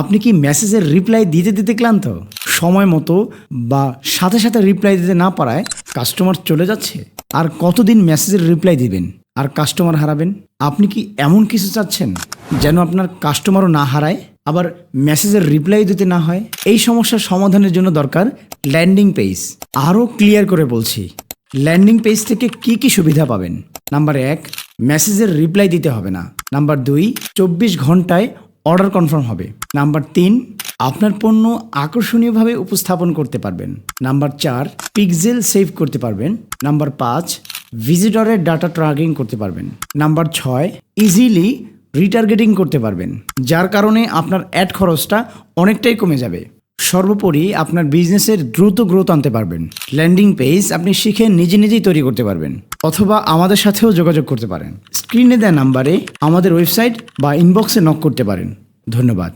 আপনি কি মেসেজের রিপ্লাই দিতে দিতে ক্লান্ত? সময় মতো বা সাথে সাথে রিপ্লাই দিতে না পারায় কাস্টমার চলে যাচ্ছে। আর কতদিন মেসেজের রিপ্লাই দিবেন? আর কাস্টমার হারাবেন? আপনি কি এমন কিছু চাচ্ছেন যেন আপনার কাস্টমারও না হারায়? আবার মেসেজের রিপ্লাই দিতে না হয়? এই সমস্যার সমাধানের জন্য দরকার ল্যান্ডিং পেজ আরও ক্লিয়ার করে বলছি ল্যান্ডিং পেজ থেকে কি কি সুবিধা পাবেন? নাম্বার এক মেসেজের রিপ্লাই দিতে হবে না। নাম্বার দুই, চব্বিশ ঘন্টায় অর্ডার কনফার্ম হবে। নাম্বার তিন, আপনার পণ্য আকর্ষণীয়ভাবে উপস্থাপন করতে পারবেন। নাম্বার চার পিক্সেল সেভ করতে পারবেন। নাম্বার পাঁচ, ভিজিটরের ডাটা ট্র্যাকিং করতে পারবেন। নাম্বার ছয়, ইজিলি রিটার্গেটিং করতে পারবেন, যার কারণে আপনার অ্যাড খরচটা অনেকটাই কমে যাবে। সর্বোপরি আপনার বিজনেসের দ্রুত গ্রোথ আনতে পারবেন। ল্যান্ডিং পেজ আপনি শিখে নিজে নিজেই তৈরি করতে পারবেন, অথবা আমাদের সাথেও যোগাযোগ করতে পারেন। স্ক্রিনে দেওয়া নাম্বারে আমাদের ওয়েবসাইট বা ইনবক্সে নক করতে পারেন। ধন্যবাদ।